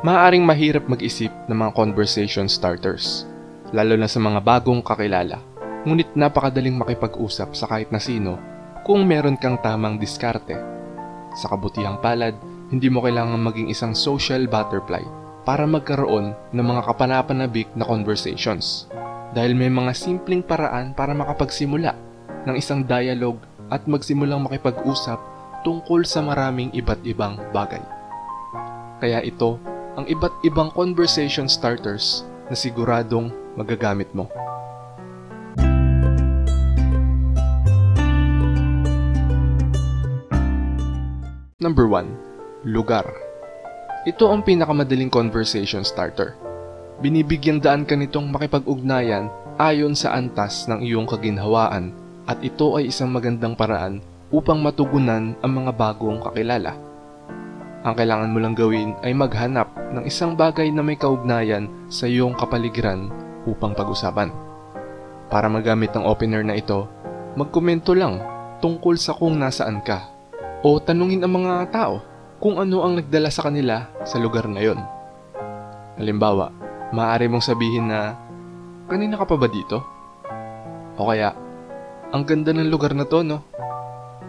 Maaaring mahirap mag-isip ng mga conversation starters, lalo na sa mga bagong kakilala. Ngunit napakadaling makipag-usap sa kahit na sino kung meron kang tamang diskarte. Sa kabutihang palad, hindi mo kailangan maging isang social butterfly para magkaroon ng mga kapanapanabik na conversations. Dahil may mga simpleng paraan para makapagsimula ng isang dialogue at magsimulang makipag-usap tungkol sa maraming iba't ibang bagay. Kaya ito ang iba't ibang conversation starters na siguradong magagamit mo. Number 1. Lugar. Ito ang pinakamadaling conversation starter. Binibigyang daan ka nitong makipag-ugnayan ayon sa antas ng iyong kaginhawaan at ito ay isang magandang paraan upang matugunan ang mga bagong kakilala. Ang kailangan mo lang gawin ay maghanap ng isang bagay na may kaugnayan sa iyong kapaligiran upang pag-usapan. Para magamit ang opener na ito, magkomento lang tungkol sa kung nasaan ka o tanungin ang mga tao kung ano ang nagdala sa kanila sa lugar na yon. Halimbawa, maaari mong sabihin na, kanina ka pa ba dito? O kaya, ang ganda ng lugar na to no?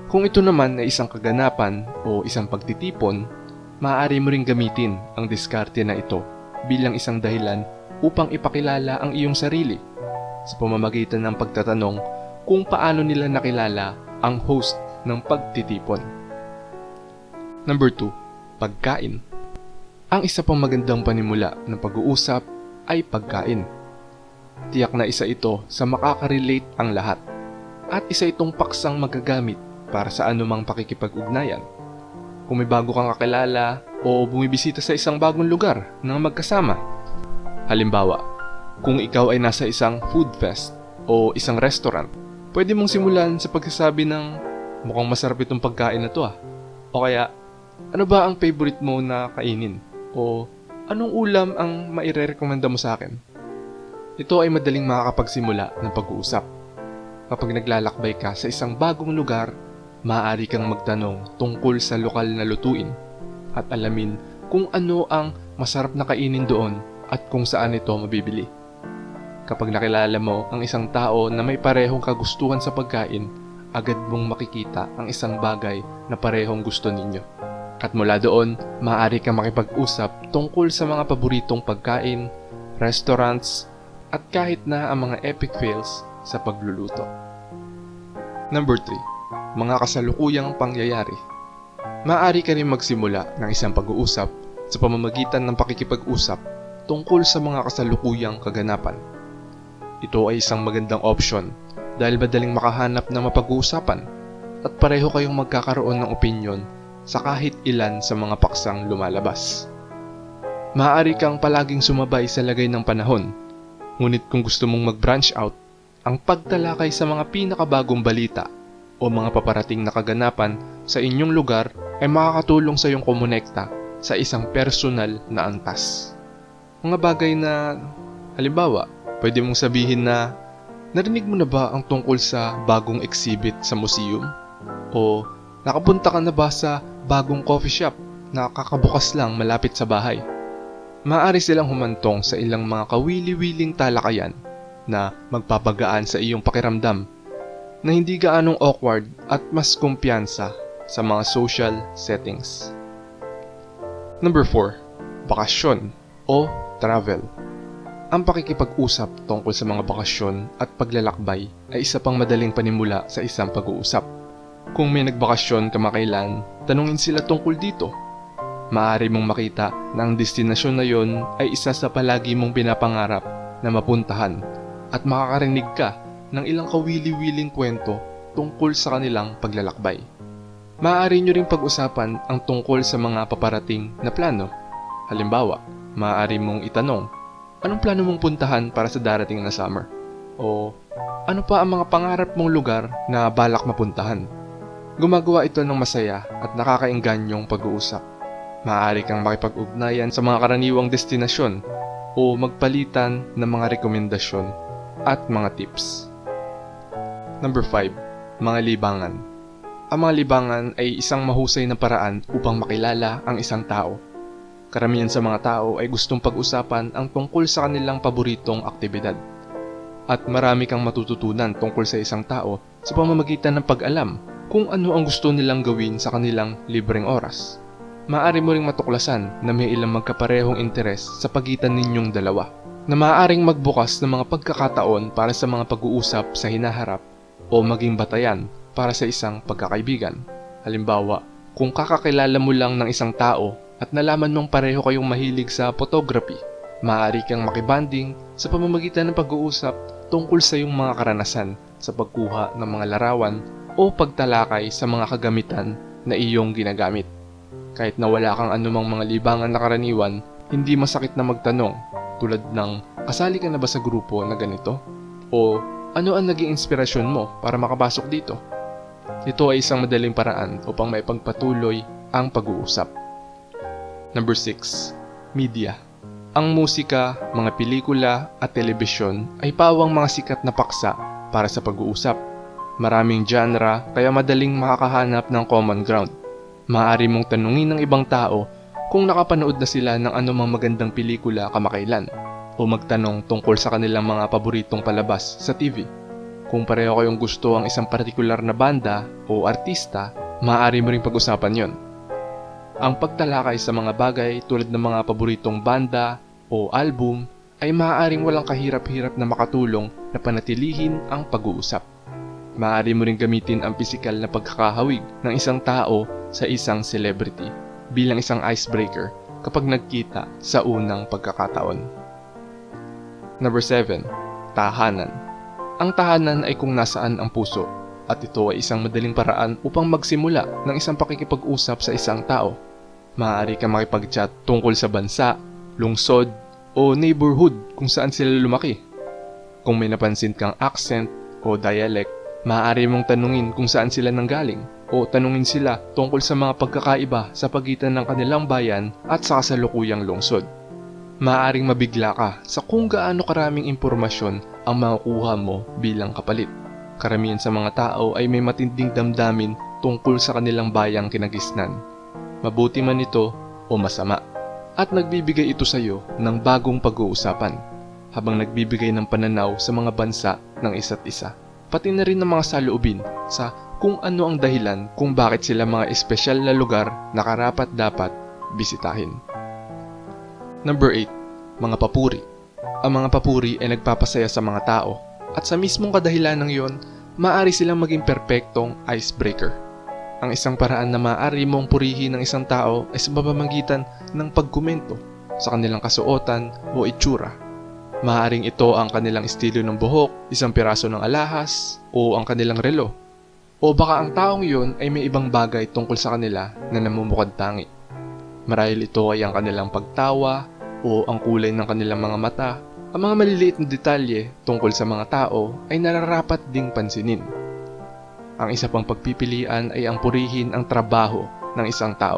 Kung ito naman ay isang kaganapan o isang pagtitipon, maaari mo ring gamitin ang diskarte na ito bilang isang dahilan upang ipakilala ang iyong sarili sa pamamagitan ng pagtatanong kung paano nila nakilala ang host ng pagtitipon. Number 2. Pagkain. Ang isa pang magandang panimula ng pag-uusap ay pagkain. Tiyak na isa ito sa makaka-relate ang lahat at isa itong paksang magagamit para sa anumang pakikipag-ugnayan. Kung may bago kang kakilala o bumibisita sa isang bagong lugar na magkasama. Halimbawa, kung ikaw ay nasa isang food fest o isang restaurant, pwede mong simulan sa pagsasabi ng mukhang masarap itong pagkain na to ah. O kaya, ano ba ang favorite mo na kainin? O anong ulam ang maire-recommenda mo sa akin? Ito ay madaling makakapagsimula ng pag-uusap. Kapag naglalakbay ka sa isang bagong lugar, maaari kang magtanong tungkol sa lokal na lutuin at alamin kung ano ang masarap na kainin doon at kung saan ito mabibili. Kapag nakilala mo ang isang tao na may parehong kagustuhan sa pagkain, agad mong makikita ang isang bagay na parehong gusto ninyo. At mula doon, maaari kang makipag-usap tungkol sa mga paboritong pagkain, restaurants, at kahit na ang mga epic fails sa pagluluto. Number 3. Mga kasalukuyang pangyayari. Maaari ka rin magsimula ng isang pag-uusap sa pamamagitan ng pakikipag-usap tungkol sa mga kasalukuyang kaganapan. Ito ay isang magandang option dahil madaling makahanap ng mapag-uusapan at pareho kayong magkakaroon ng opinyon sa kahit ilan sa mga paksang lumalabas. Maaari kang palaging sumabay sa lagay ng panahon, ngunit kung gusto mong mag-branch out, ang pagtalakay sa mga pinakabagong balita o mga paparating na kaganapan sa inyong lugar ay makakatulong sa iyong kumonekta sa isang personal na antas. Mga bagay na, halimbawa, pwede mong sabihin na, narinig mo na ba ang tungkol sa bagong exhibit sa museum? O nakapunta ka na ba sa bagong coffee shop na kakabukas lang malapit sa bahay? Maaari silang humantong sa ilang mga kawili-wiling talakayan na magpapagaan sa iyong pakiramdam na hindi gaanong awkward at mas kumpiyansa sa mga social settings. Number 4. Bakasyon o travel. Ang pakikipag-usap tungkol sa mga bakasyon at paglalakbay ay isa pang madaling panimula sa isang pag-uusap. Kung may nagbakasyon kamakailan, tanungin sila tungkol dito. Maaari mong makita na ang destinasyon na yon ay isa sa palagi mong pinapangarap na mapuntahan at makakarinig ka ng ilang kawili-wiling kwento tungkol sa kanilang paglalakbay. Maaari nyo ring pag-usapan ang tungkol sa mga paparating na plano. Halimbawa, maaari mong itanong, anong plano mong puntahan para sa darating na summer? O ano pa ang mga pangarap mong lugar na balak mapuntahan? Gumagawa ito ng masaya at nakakainganyong pag-uusap. Maaari kang makipag-ugnayan sa mga karaniwang destinasyon o magpalitan ng mga rekomendasyon at mga tips. Number 5. Mga libangan Ang mga libangan ay isang mahusay na paraan upang makilala ang isang tao. Karamihan sa mga tao ay gustong pag-usapan ang tungkol sa kanilang paboritong aktibidad. At marami kang matututunan tungkol sa isang tao sa pamamagitan ng pag-alam kung ano ang gusto nilang gawin sa kanilang libreng oras. Maaari mo ring matuklasan na may ilang magkaparehong interes sa pagitan ninyong dalawa na maaaring magbukas ng mga pagkakataon para sa mga pag-uusap sa hinaharap o maging batayan para sa isang pagkakaibigan. Halimbawa, kung kakakilala mo lang ng isang tao at nalaman mong pareho kayong mahilig sa photography, maaari kang makibanding sa pamamagitan ng pag-uusap tungkol sa iyong mga karanasan sa pagkuha ng mga larawan o pagtalakay sa mga kagamitan na iyong ginagamit. Kahit na wala kang anumang mga libangan na karaniwan, hindi masakit na magtanong tulad ng kasali ka na ba sa grupo na ganito? O ano ang naging inspirasyon mo para makapasok dito? Ito ay isang madaling paraan upang maipagpatuloy ang pag-uusap. Number 6. Media Ang musika, mga pelikula at telebisyon ay pawang mga sikat na paksa para sa pag-uusap. Maraming genre kaya madaling makakahanap ng common ground. Maaari mong tanungin ng ibang tao kung nakapanood na sila ng anumang magandang pelikula kamakailan o magtanong tungkol sa kanilang mga paboritong palabas sa TV. Kung pareho kayong gusto ang isang partikular na banda o artista, maaari mo ring pag-usapan yon. Ang pagtalakay sa mga bagay tulad ng mga paboritong banda o album ay maaaring walang kahirap-hirap na makatulong na panatilihin ang pag-uusap. Maaari mo ring gamitin ang pisikal na pagkakahawig ng isang tao sa isang celebrity bilang isang icebreaker kapag nagkita sa unang pagkakataon. Number 7. Tahanan Ang tahanan ay kung nasaan ang puso at ito ay isang madaling paraan upang magsimula ng isang pakikipag-usap sa isang tao. Maaari ka makipag-chat tungkol sa bansa, lungsod, o neighborhood kung saan sila lumaki. Kung may napansin kang accent o dialect, maaari mong tanungin kung saan sila nanggaling o tanungin sila tungkol sa mga pagkakaiba sa pagitan ng kanilang bayan at sa kasalukuyang lungsod. Maaring mabigla ka sa kung gaano karaming impormasyon ang makukuha mo bilang kapalit. Karamihan sa mga tao ay may matinding damdamin tungkol sa kanilang bayang kinagisnan. Mabuti man ito o masama. At nagbibigay ito sa iyo ng bagong pag-uusapan habang nagbibigay ng pananaw sa mga bansa ng isa't isa. Pati na rin ng mga saloobin sa kung ano ang dahilan kung bakit sila mga espesyal na lugar na karapat dapat bisitahin. Number 8. Mga papuri. Ang mga papuri ay nagpapasaya sa mga tao at sa mismong kadahilan ng iyon, maaari silang maging perpektong icebreaker. Ang isang paraan na maaari mong purihin ng isang tao ay sa pamamagitan ng pagkomento sa kanilang kasuotan o itsura. Maaring ito ang kanilang estilo ng buhok, isang piraso ng alahas, o ang kanilang relo. O baka ang taong iyon ay may ibang bagay tungkol sa kanila na namumukad tangi. Marahil ito ay ang kanilang pagtawa o ang kulay ng kanilang mga mata. Ang mga maliliit na detalye tungkol sa mga tao ay nararapat ding pansinin. Ang isa pang pagpipilian ay ang purihin ang trabaho ng isang tao.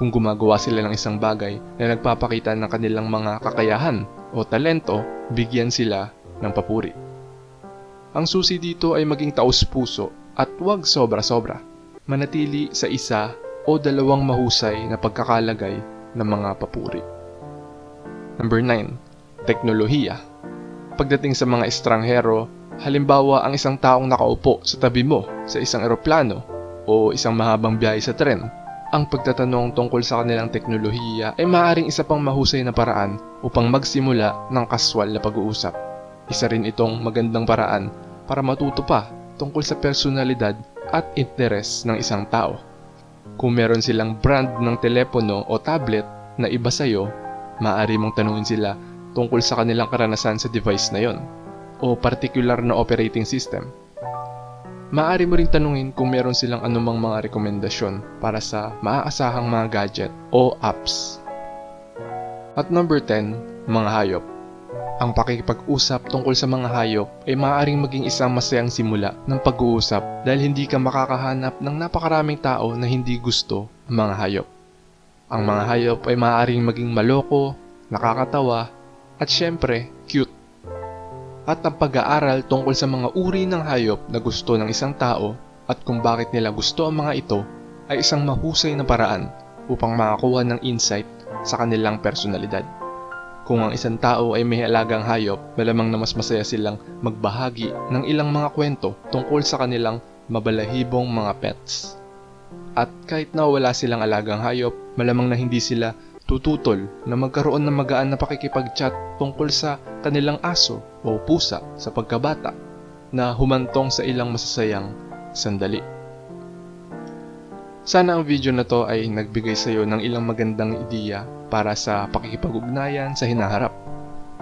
Kung gumagawa sila ng isang bagay na nagpapakita ng kanilang mga kakayahan o talento, bigyan sila ng papuri. Ang susi dito ay maging taus-puso at huwag sobra-sobra. Manatili sa isa o dalawang mahusay na pagkakalagay ng mga papuri. Number 9. Teknolohiya. Pagdating sa mga estranghero, halimbawa ang isang taong nakaupo sa tabi mo sa isang eroplano o isang mahabang biyahe sa tren, ang pagtatanong tungkol sa kanilang teknolohiya ay maaaring isa pang mahusay na paraan upang magsimula ng kaswal na pag-uusap. Isa rin itong magandang paraan para matuto pa tungkol sa personalidad at interes ng isang tao. Kung meron silang brand ng telepono o tablet na iba sa'yo, maaari mong tanungin sila tungkol sa kanilang karanasan sa device na yon o particular na operating system. Maaari mo ring tanungin kung meron silang anumang mga rekomendasyon para sa maaasahang mga gadget o apps. At number 10, mga hayop. Ang pakikipag-usap tungkol sa mga hayop ay maaaring maging isang masayang simula ng pag-uusap dahil hindi ka makakahanap ng napakaraming tao na hindi gusto ang mga hayop. Ang mga hayop ay maaaring maging maloko, nakakatawa, at syempre, cute. At ang pag-aaral tungkol sa mga uri ng hayop na gusto ng isang tao at kung bakit nila gusto ang mga ito ay isang mahusay na paraan upang makakuha ng insight sa kanilang personalidad. Kung ang isang tao ay may alagang hayop, malamang na mas masaya silang magbahagi ng ilang mga kwento tungkol sa kanilang mabalahibong mga pets. At kahit na wala silang alagang hayop, malamang na hindi sila tututol na magkaroon ng magaan na pakikipag-chat tungkol sa kanilang aso o pusa sa pagkabata na humantong sa ilang masasayang sandali. Sana ang video na to ay nagbigay sa iyo ng ilang magandang ideya para sa pakikipag-ugnayan sa hinaharap.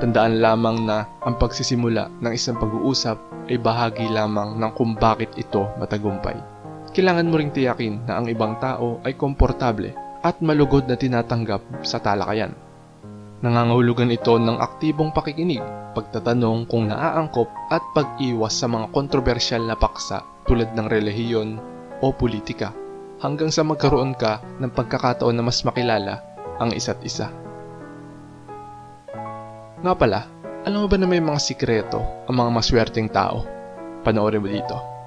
Tandaan lamang na ang pagsisimula ng isang pag-uusap ay bahagi lamang ng kung bakit ito matagumpay. Kailangan mo ring tiyakin na ang ibang tao ay komportable at malugod na tinatanggap sa talakayan. Nangangahulugan ito ng aktibong pakikinig, pagtatanong kung naaangkop at pag-iwas sa mga kontrobersyal na paksa tulad ng relihiyon o politika hanggang sa magkaroon ka ng pagkakataon na mas makilala ang isa't isa. Nga pala, alam mo ba na may mga sikreto ang mga maswerteng tao? Panoorin mo dito.